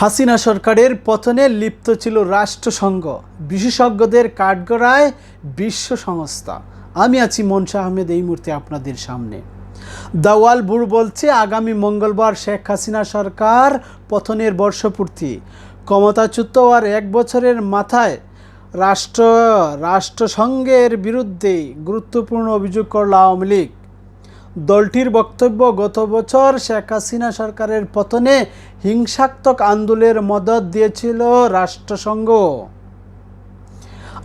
হাসিনা সরকারের পতনে লিপ্ত ছিল রাষ্ট্রসংঘ। বিশেষজ্ঞদের কাঠগড়ায় বিশ্ব সংস্থা। আমি আছি মনসা আহমেদ, এই মুহূর্তে আপনাদের সামনে। দাওয়াল বুর বলছে, আগামী মঙ্গলবার শেখ হাসিনা সরকার পতনের বর্ষপূর্তি। ক্ষমতাচ্যুত আর এক বছরের মাথায় রাষ্ট্র, রাষ্ট্রসংঘের বিরুদ্ধে গুরুত্বপূর্ণ অভিযোগ করল আওয়ামী লীগ। দলটির বক্তব্য, গত বছর শেখ হাসিনা সরকারের পতনে হিংসাত্মক আন্দোলনের মদত দিয়েছিল রাষ্ট্রসংঘ।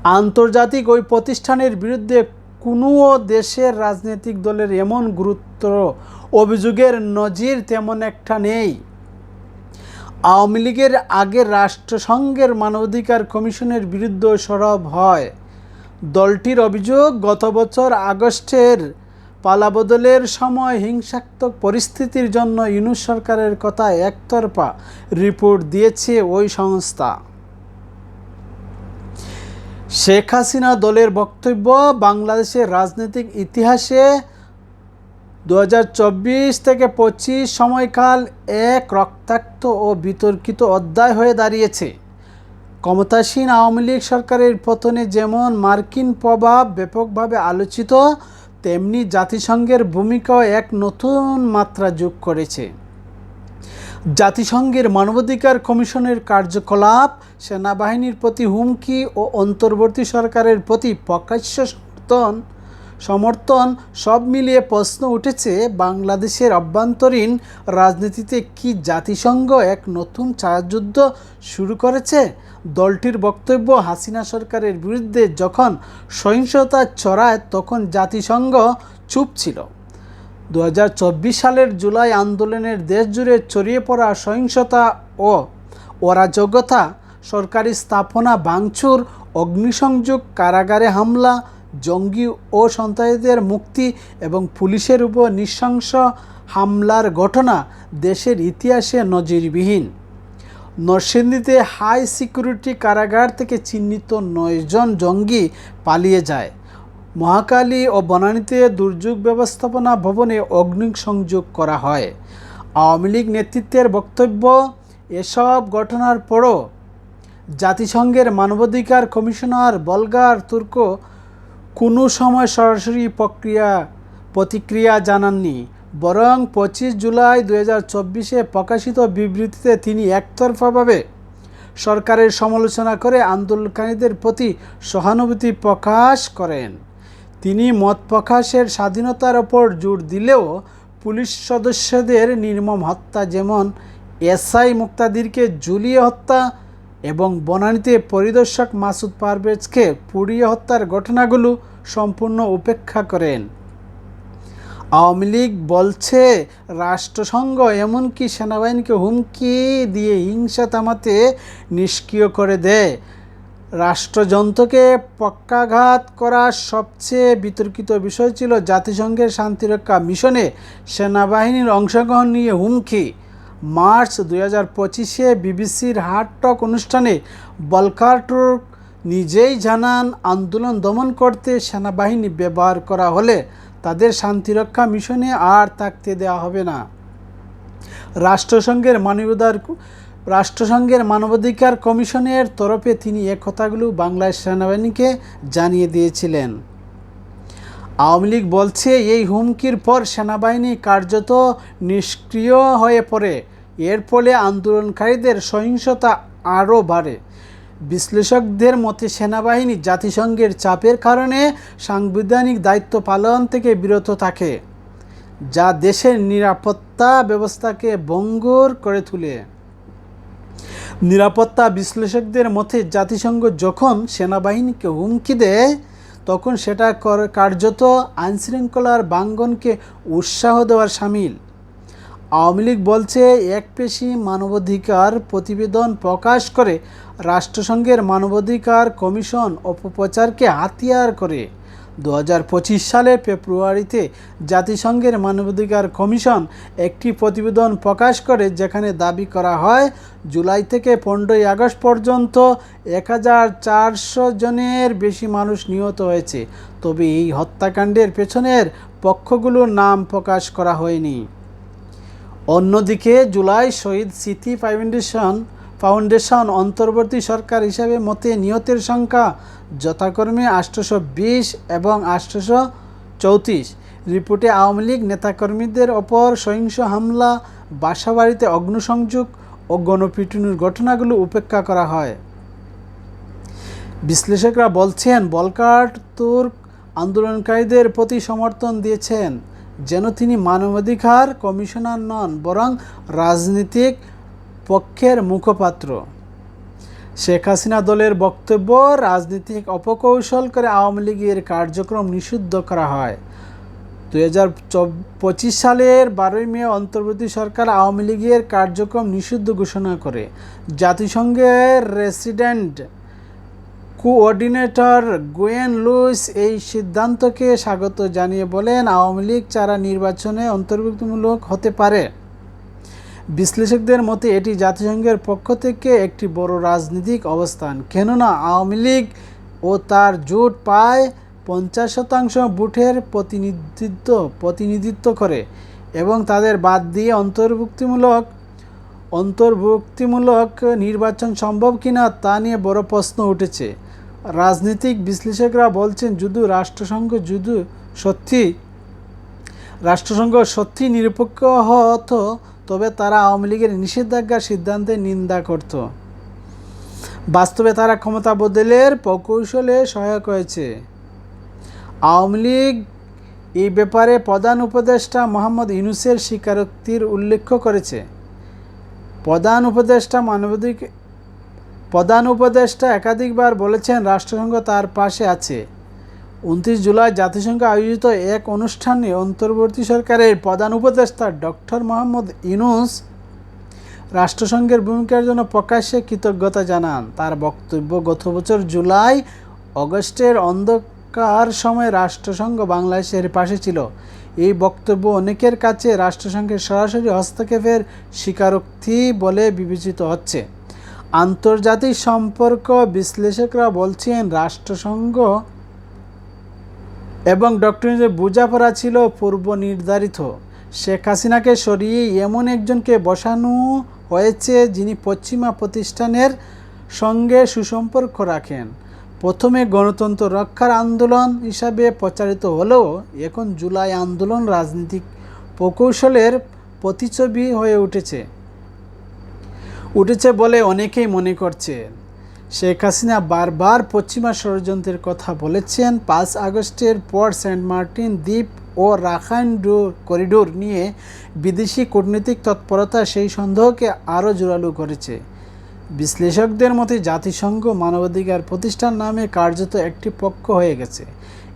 আন্তর্জাতিক ওই প্রতিষ্ঠানের বিরুদ্ধে কোনো দেশের রাজনৈতিক দলের এমন গুরুত্ব অভিযোগের নজির তেমন একটা নেই। আওয়ামী লীগের আগে রাষ্ট্রসংঘের মানবাধিকার কমিশনের বিরুদ্ধে সরব হয়। দলটির অভিযোগ, গত বছর আগস্টের পালাবদলের সময় হিংসাত্মক পরিস্থিতির জন্য ইউনুস সরকারের কথা একতরফা রিপোর্ট দিয়েছে ওই সংস্থা। শেখ হাসিনা দলের বক্তব্য, বাংলাদেশের রাজনৈতিক ইতিহাসে দুহাজার চব্বিশ থেকে পঁচিশ সময়কাল এক রক্তাক্ত ও বিতর্কিত অধ্যায় হয়ে দাঁড়িয়েছে। ক্ষমতাসীন আওয়ামী লীগ সরকারের পতনে যেমন মার্কিন প্রভাব ব্যাপকভাবে আলোচিত তেমনি জাতিসংঘের ভূমিকাও এক নতুন মাত্রা যোগ করেছে। জাতিসংঘের মানবাধিকার কমিশনের কার্যকলাপ, সেনাবাহিনীর প্রতি হুমকি ও অন্তর্বর্তী সরকারের প্রতি প্রকাশ্য সমর্থন সমর্থন সব মিলিয়ে প্রশ্ন উঠেছে বাংলাদেশের অভ্যন্তরীণ রাজনীতিতে কি জাতিসংঘ এক নতুন ছায়াযুদ্ধ শুরু করেছে? দলটির বক্তব্য, হাসিনা সরকারের বিরুদ্ধে যখন সহিংসতা চড়ায় তখন জাতিসংঘ চুপ ছিল। দু হাজার চব্বিশ সালের জুলাই আন্দোলনের দেশ জুড়ে ছড়িয়ে পড়া সহিংসতা ও অরাজকতা, সরকারি স্থাপনা ভাঙচুর, অগ্নিসংযোগ, কারাগারে হামলা জঙ্গি ও সন্ত্রাসীদের মুক্তি এবং পুলিশের উপর নৃশংস হামলার ঘটনা দেশের ইতিহাসে নজিরবিহীন। নরসিংদীতে হাই সিকিউরিটি কারাগার থেকে চিহ্নিত নয়জন জঙ্গি পালিয়ে যায়। মহাকালী ও বনানীতে দুর্যোগ ব্যবস্থাপনা ভবনে অগ্নিসংযোগ করা হয়। আওয়ামী লীগ নেতৃত্বের বক্তব্য, এসব ঘটনার পরও জাতিসংঘের মানবাধিকার কমিশনার বলগার তুর্ক কোনো সময় সরাসরি প্রক্রিয়া, প্রতিক্রিয়া জানাননি। বরং পঁচিশ জুলাই দু চব্বিশে প্রকাশিত বিবৃতিতে তিনি একতরফাভাবে সরকারের সমালোচনা করে আন্দোলনকারীদের প্রতি সহানুভূতি প্রকাশ করেন। তিনি মত প্রকাশের স্বাধীনতার ওপর জোর দিলেও পুলিশ সদস্যদের নির্মম হত্যা, যেমন এসআই মুক্তাদিরকে ঝুলিয়ে হত্যা এবং বনানীতে পরিদর্শক মাসুদ পারভেজকে পুড়িয়ে হত্যার ঘটনাগুলো সম্পূর্ণ উপেক্ষা করেন। আওয়ামী লীগ বলছে, রাষ্ট্রসংঘ এমনকি সেনাবাহিনীকে হুমকি দিয়ে হিংসা থামাতে নিষ্ক্রিয় করে দেয়। রাষ্ট্রযন্ত্রকে পক্ষাঘাত করা সবচেয়ে বিতর্কিত বিষয় ছিল জাতিসংঘের শান্তিরক্ষা মিশনে সেনাবাহিনীর অংশগ্রহণ নিয়ে হুমকি। মার্চ দুই হাজার পঁচিশে বিবিসির হার্ট টক অনুষ্ঠানে বলকার টুর্ক নিজেই জানান, আন্দোলন দমন করতে সেনাবাহিনী ব্যবহার করা হলে তাদের শান্তিরক্ষা মিশনে আর থাকতে দেওয়া হবে না। রাষ্ট্রসংঘের মানবাধিকার রাষ্ট্রসংঘের মানবাধিকার কমিশনের তরফে তিনি এ কথাগুলো বাংলাদেশ সেনাবাহিনীকে জানিয়ে দিয়েছিলেন। আওয়ামী লীগ বলছে, এই হুমকির পর সেনাবাহিনী কার্যত নিষ্ক্রিয় হয়ে পড়ে। এর ফলে আন্দোলনকারীদের সহিংসতা আরও বাড়ে। বিশ্লেষকদের মতে, সেনাবাহিনী জাতিসংঘের চাপের কারণে সাংবিধানিক দায়িত্ব পালন থেকে বিরত থাকে, যা দেশের নিরাপত্তা ব্যবস্থাকে ভঙ্গুর করে তুলে। নিরাপত্তা বিশ্লেষকদের মতে, জাতিসংঘ যখন সেনাবাহিনীকে হুমকি দেয়, তখন সেটা কার্যত আইনশৃঙ্খলার বাঙ্গনকে উৎসাহ দেওয়ার সামিল। আওয়ামী লীগ বলছে, এক পেশি মানবাধিকার প্রতিবেদন প্রকাশ করে রাষ্ট্রসংঘের মানবাধিকার কমিশন অপপ্রচারকে হাতিয়ার করে। দু হাজার পঁচিশ সালের ফেব্রুয়ারিতে জাতিসংঘের মানবাধিকার কমিশন একটি প্রতিবেদন প্রকাশ করে, যেখানে দাবি করা হয়, জুলাই থেকে পনেরোই আগস্ট পর্যন্ত এক হাজার চারশো জনের বেশি মানুষ নিহত হয়েছে। তবে এই হত্যাকাণ্ডের পেছনের পক্ষগুলোর নাম প্রকাশ করা হয়নি। অন্যদিকে জুলাই শহীদ স্মৃতি ফাউন্ডেশন ফাউন্ডেশন অন্তর্বর্তী সরকার হিসাবে মতে নিহতের সংখ্যা যথাক্রমে আষ্টশো বিশ এবং আষ্টশো চৌত্রিশ। রিপোর্টে আওয়ামী লীগ নেতাকর্মীদের ওপর সহিংস হামলা, বাসাবাড়িতে অগ্নিসংযোগ ও গণপিটুনির ঘটনাগুলো উপেক্ষা করা হয়। বিশ্লেষকরা বলছেন বলকাট তুর্ক আন্দোলনকারীদের প্রতি সমর্থন দিয়েছেন। যেন তিনি মানবাধিকার কমিশনার নন, বরং রাজনীতিক পক্ষের মুখপাত্র। শেখ হাসিনা দলের বক্তব্য, রাজনীতিক অপকৌশল করে আওয়ামী লীগের কার্যক্রম নিষিদ্ধ করা হয়। হাজার পঁচিশ সালের বারোই মে অন্তর্বর্তী সরকার আওয়ামী লীগের কার্যক্রম নিষিদ্ধ ঘোষণা করে। জাতিসংঘের রেসিডেন্ট কোঅর্ডিনেটর গোয়েন লুইস এই সিদ্ধান্তকে স্বাগত জানিয়ে বলেন, আওয়ামী লীগ চারা নির্বাচনে অন্তর্ভুক্তমূলক হতে পারে। বিশ্লেষকদের মতে, এটি জাতিসংঘের পক্ষ থেকে একটি বড় রাজনৈতিক অবস্থান। কেননা, আওয়ামী লীগ ও তার জোট পায় পঞ্চাশ শতাংশ বুথের প্রতিনিধিত্ব প্রতিনিধিত্ব করে এবং তাদের বাদ দিয়ে অন্তর্ভুক্তিমূলক অন্তর্ভুক্তিমূলক নির্বাচন সম্ভব কিনা তা নিয়ে বড় প্রশ্ন উঠেছে। রাজনৈতিক বিশ্লেষকরা বলছেন যদি রাষ্ট্রসংঘ যদি সত্যি, রাষ্ট্রসংঘ সত্যি নিরপেক্ষ হতো, তবে তারা আওয়ামী লীগের নিষেধাজ্ঞার সিদ্ধান্তে নিন্দা করত। বাস্তবে তারা ক্ষমতা বদলের প্রকৌশলে সহায়ক হয়েছে। আওয়ামী লীগ এই ব্যাপারে প্রধান উপদেষ্টা মোহাম্মদ ইউনুসের স্বীকারোক্তির উল্লেখ করেছে। প্রধান উপদেষ্টা মানবাধিক প্রধান উপদেষ্টা একাধিকবার বলেছেন রাষ্ট্রসংঘ তার পাশে আছে। উনত্রিশ জুলাই জাতিসংঘ আয়োজিত এক অনুষ্ঠানে অন্তর্বর্তী সরকারের প্রধান উপদেষ্টা ডক্টর মোহাম্মদ ইনুস রাষ্ট্রসংঘের ভূমিকার জন্য প্রকাশ্যে কৃতজ্ঞতা জানান। তার বক্তব্য, গত বছর জুলাই অগস্টের অন্ধকার সময় রাষ্ট্রসংঘ বাংলাদেশের পাশে ছিল। এই বক্তব্য অনেকের কাছে রাষ্ট্রসংঘের সরাসরি হস্তক্ষেপের স্বীকারোক্তি বলে বিবেচিত হচ্ছে। আন্তর্জাতিক সম্পর্ক বিশ্লেষকরা বলছেন রাষ্ট্রসংঘ এবং ডক্টর বোঝাপড়া ছিল পূর্ব নির্ধারিত শেখ হাসিনাকে সরিয়ে এমন একজনকে বসানো হয়েছে যিনি পশ্চিমা প্রতিষ্ঠানের সঙ্গে সুসম্পর্ক রাখেন। প্রথমে গণতন্ত্র রক্ষার আন্দোলন হিসাবে প্রচারিত হলেও এখন জুলাই আন্দোলন রাজনৈতিক প্রকৌশলের প্রতিচ্ছবি হয়ে উঠেছে। উঠেছে বলে অনেকেই মনে করছেন। শেখ হাসিনা বারবার পশ্চিমা ষড়যন্ত্রের কথা বলেছেন। পাঁচ আগস্টের পর সেন্ট মার্টিন দ্বীপ ও রাখাইন করিডোর নিয়ে বিদেশি কূটনৈতিক তৎপরতা সেই সন্দেহকে আরও জোরালো করেছে। বিশ্লেষকদের মতে জাতিসংঘ মানবাধিকার প্রতিষ্ঠান নামে কার্যত একটি পক্ষ হয়ে গেছে।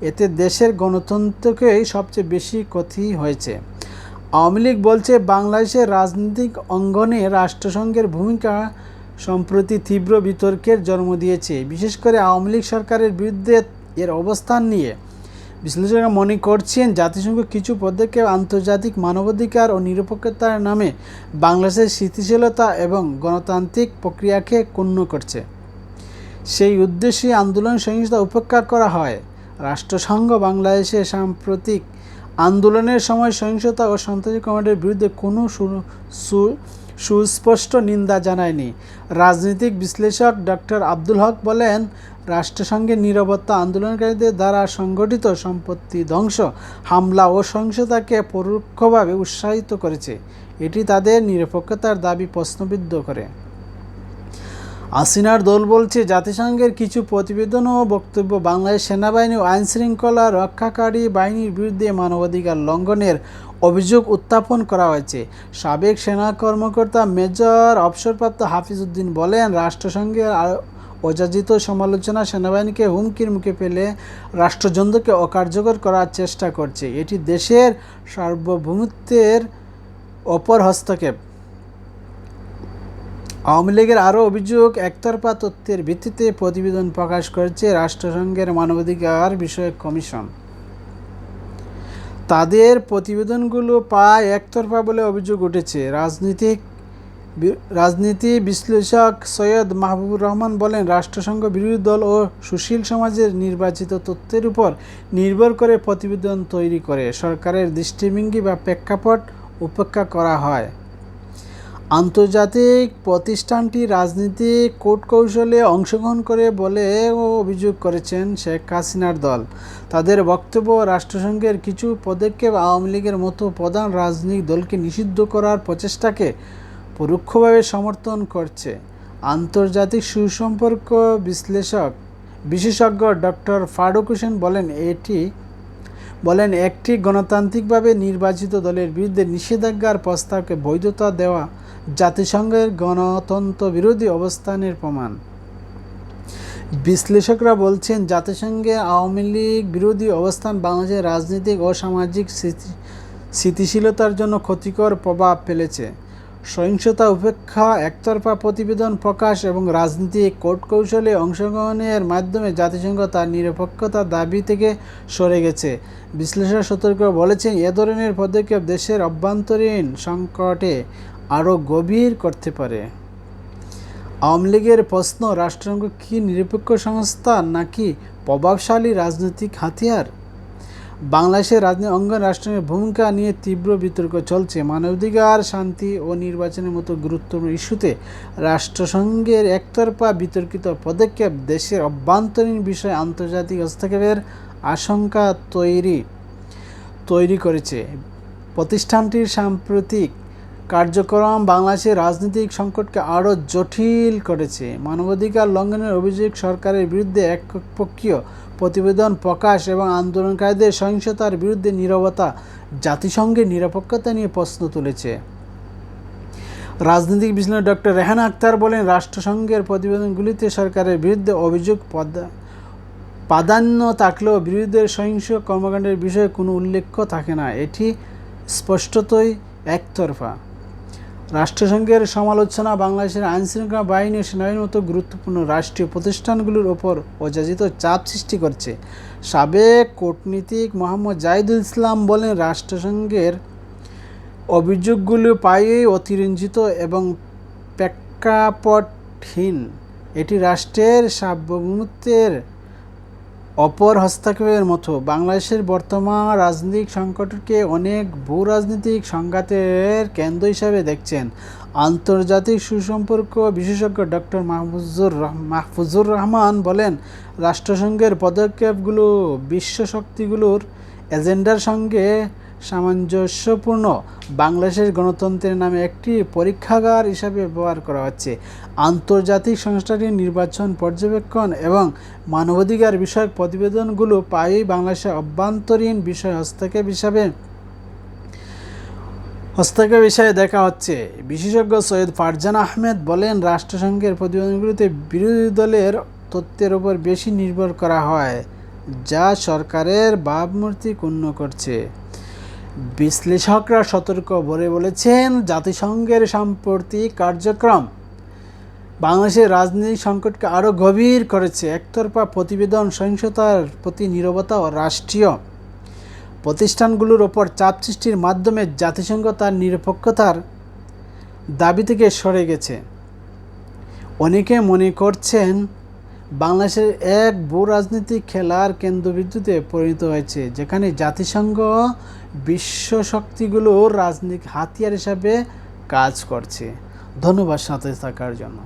এতে দেশের গণতন্ত্রকেই সবচেয়ে বেশি ক্ষতি হয়েছে। আওয়ামী লীগ বলছে, বাংলাদেশের রাজনৈতিক অঙ্গনে রাষ্ট্রসংঘের ভূমিকা সম্প্রতি তীব্র বিতর্কের জন্ম দিয়েছে। বিশেষ করে আওয়ামী লীগ সরকারের বিরুদ্ধে এর অবস্থান নিয়ে বিশ্লেষকরা মনে করছেন, জাতিসংঘ কিছু পদক্ষেপ আন্তর্জাতিক মানবাধিকার ও নিরপেক্ষতার নামে বাংলাদেশের স্থিতিশীলতা এবং গণতান্ত্রিক প্রক্রিয়াকে ক্ষুণ্ণ করছে। সেই উদ্দেশ্যে আন্দোলন সহিংসতা উপেক্ষা করা হয়। রাষ্ট্রসংঘ বাংলাদেশে সাম্প্রতিক আন্দোলনের সময় সহিংসতা ও সন্ত্রাসী কমান্ডের বিরুদ্ধে কোনো সুস্পষ্ট নিন্দা জানায়নি। রাজনৈতিক বিশ্লেষক ডক্টর আব্দুল হক বলেন রাষ্ট্রসংঘের নিরাপত্তা আন্দোলনকারীদের দ্বারা সংগঠিত সম্পত্তি ধ্বংস, হামলা ও সহিংসতাকে পরোক্ষভাবে উৎসাহিত করেছে। এটি তাদের নিরপেক্ষতার দাবি প্রশ্নবিদ্ধ করে। আসিনার দল বলছে, জাতিসংঘের কিছু প্রতিবেদন ও বক্তব্য বাংলাদেশ সেনাবাহিনী ও আইনশৃঙ্খলা রক্ষাকারী বাহিনীর বিরুদ্ধে মানবাধিকার লঙ্ঘনের অভিযোগ উত্থাপন করা হয়েছে। সাবেক সেনা কর্মকর্তা মেজর অবসরপ্রাপ্ত হাফিজ উদ্দিন বলেন, রাষ্ট্রসংঘের অযাচিত সমালোচনা সেনাবাহিনীকে হুমকির মুখে ফেলে রাষ্ট্রযন্ত্রকে অকার্যকর করার চেষ্টা করছে। এটি দেশের সার্বভৌমত্বের অপর হস্তক্ষেপ। আওয়ামী লীগের আরও অভিযোগ, একতরফা তথ্যের ভিত্তিতে প্রতিবেদন প্রকাশ করেছে রাষ্ট্রসংঘের মানবাধিকার বিষয়ক কমিশন। তাদের প্রতিবেদনগুলো প্রায় একতরফা বলে অভিযোগ উঠেছে। রাজনীতিক রাজনীতি বিশ্লেষক সৈয়দ মাহবুবুর রহমান বলেন, রাষ্ট্রসংঘ বিরোধী দল ও সুশীল সমাজের নির্বাচিত তথ্যের উপর নির্ভর করে প্রতিবেদন তৈরি করে। সরকারের দৃষ্টিভঙ্গি বা প্রেক্ষাপট উপেক্ষা করা হয়। আন্তর্জাতিক প্রতিষ্ঠানটি রাজনীতিক কূটকৌশলে অংশগ্রহণ করে বলে অভিযোগ করেছেন শেখ হাসিনার দল। তাদের বক্তব্য, রাষ্ট্রসংঘের কিছু পদক্ষেপ আওয়ামী লীগের মতো প্রধান রাজনৈতিক দলকে নিষিদ্ধ করার প্রচেষ্টাকে পরোক্ষভাবে সমর্থন করছে। আন্তর্জাতিক সুসম্পর্ক বিশ্লেষক, বিশেষজ্ঞ ডক্টর ফারুক হোসেন বলেন, এটি, বলেন, একটি গণতান্ত্রিকভাবে নির্বাচিত দলের বিরুদ্ধে নিষেধাজ্ঞার প্রস্তাবকে বৈধতা দেওয়া জাতিসংঘের গণতন্ত্র বিরোধী অবস্থানের প্রমাণ। বিশ্লেষকরা বলছেন, জাতিসংঘে আওয়ামী লীগ বিরোধী অবস্থান বাংলাদেশের রাজনৈতিক ও সামাজিক স্থিতিশীলতার জন্য ক্ষতিকর প্রভাব ফেলেছে। সহিংসতা উপেক্ষা, একতরফা প্রতিবেদন প্রকাশ এবং রাজনীতিক কোর্ট কৌশলে অংশগ্রহণের মাধ্যমে জাতিসংঘ তার নিরপেক্ষতার দাবি থেকে সরে গেছে। বিশ্লেষক সতর্ক বলেছেন, এ ধরনের পদক্ষেপ দেশের অভ্যন্তরীণ সংকটে আরও গভীর করতে পারে। আওয়ামী লীগের প্রশ্ন, রাষ্ট্রসংঘ কি নিরপেক্ষ সংস্থা নাকি প্রভাবশালী রাজনৈতিক হাতিয়ার? বাংলাদেশের রাজনীতি অঙ্গন রাষ্ট্রের ভূমিকা নিয়ে তীব্র বিতর্ক চলছে। মানবাধিকার, শান্তি ও নির্বাচনের মতো গুরুত্বপূর্ণ ইস্যুতে রাষ্ট্রসংঘের একতরফা বিতর্কিত পদক্ষেপ দেশের অভ্যন্তরীণ বিষয়ে আন্তর্জাতিক হস্তক্ষেপের আশঙ্কা তৈরি তৈরি করেছে। প্রতিষ্ঠানটির সাম্প্রতিক কার্যক্রম বাংলাদেশের রাজনৈতিক সংকটকে আরও জটিল করেছে। মানবাধিকার লঙ্ঘনের অভিযোগ সরকারের বিরুদ্ধে একপক্ষীয় প্রতিবেদন প্রকাশ এবং আন্দোলনকারীদের সহিংসতার বিরুদ্ধে নীরবতা, জাতিসংঘের নিরাপত্তা নিয়ে প্রশ্ন তুলেছে। রাজনৈতিক বিশ্লেষক ডক্টর রেহানা আক্তার বলেন, রাষ্ট্রসংঘের প্রতিবেদনগুলিতে সরকারের বিরুদ্ধে অভিযোগ প্রাধান্য থাকলেও বিরোধীদের সহিংস কর্মকাণ্ডের বিষয়ে কোনো উল্লেখ থাকে না। এটি স্পষ্টতই একতরফা। রাষ্ট্রসংঘের সমালোচনা বাংলাদেশের আইনশৃঙ্খলা বাহিনী ও সেনাবাহিনীর মতো গুরুত্বপূর্ণ রাষ্ট্রীয় প্রতিষ্ঠানগুলোর ওপর অযাচিত চাপ সৃষ্টি করছে। সাবেক কূটনীতিক মোহাম্মদ জাহিদুল ইসলাম বলেন, রাষ্ট্রসংঘের অভিযোগগুলো প্রায়ই অতিরঞ্জিত এবং প্রেক্ষাপটহীন। এটি রাষ্ট্রের সার্বভৌমত্বের অপর হস্তক্ষেপের মতো বাংলাদেশের বর্তমান রাজনৈতিক সংকটকে অনেক ভূ রাজনৈতিক সংঘাতের কেন্দ্র হিসাবে দেখছেন আন্তর্জাতিক সুসম্পর্ক বিশেষজ্ঞ ডক্টর মাহফুজুর মাহফুজুর রহমান বলেন, রাষ্ট্রসংঘের পদক্ষেপগুলো, বিশ্ব শক্তিগুলোর এজেন্ডার সঙ্গে সামঞ্জস্যপূর্ণ। বাংলাদেশের গণতন্ত্রের নামে একটি পরীক্ষাগার হিসাবে ব্যবহার করা হচ্ছে। আন্তর্জাতিক সংস্থাটির নির্বাচন পর্যবেক্ষণ এবং মানবাধিকার বিষয়ক প্রতিবেদনগুলো প্রায়ই বাংলাদেশের অভ্যন্তরীণ বিষয় হস্তক্ষেপ হিসাবে হস্তক্ষেপ হিসাবে দেখা হচ্ছে। বিশেষজ্ঞ সৈয়দ ফারজান আহমেদ বলেন, রাষ্ট্রসংঘের প্রতিবেদনগুলিতে বিরোধী দলের তথ্যের উপর বেশি নির্ভর করা হয়, যা সরকারের ভাবমূর্তি ক্ষুণ্ণ করছে। বিশ্লেষকরা সতর্ক বলে বলেছেন, জাতিসংঘের সাম্প্রতিক কার্যক্রম বাংলাদেশের রাজনৈতিক সংকটকে আরও গভীর করেছে। একতরফা প্রতিবেদন সহিংসতার প্রতি নীরবতা ও রাষ্ট্রীয় প্রতিষ্ঠানগুলোর ওপর চাপ সৃষ্টির মাধ্যমে জাতিসংঘ তার নিরপেক্ষতার দাবি থেকে সরে গেছে। অনেকে মনে করছেন বাংলাদেশের এক ভূ রাজনীতিক খেলার কেন্দ্রবিন্দুতে পরিণত হয়েছে, যেখানে জাতিসংঘ বিশ্ব শক্তিগুলোর রাজনৈতিক হাতিয়ার হিসাবে কাজ করছে। ধন্যবাদ সাথে থাকার জন্য।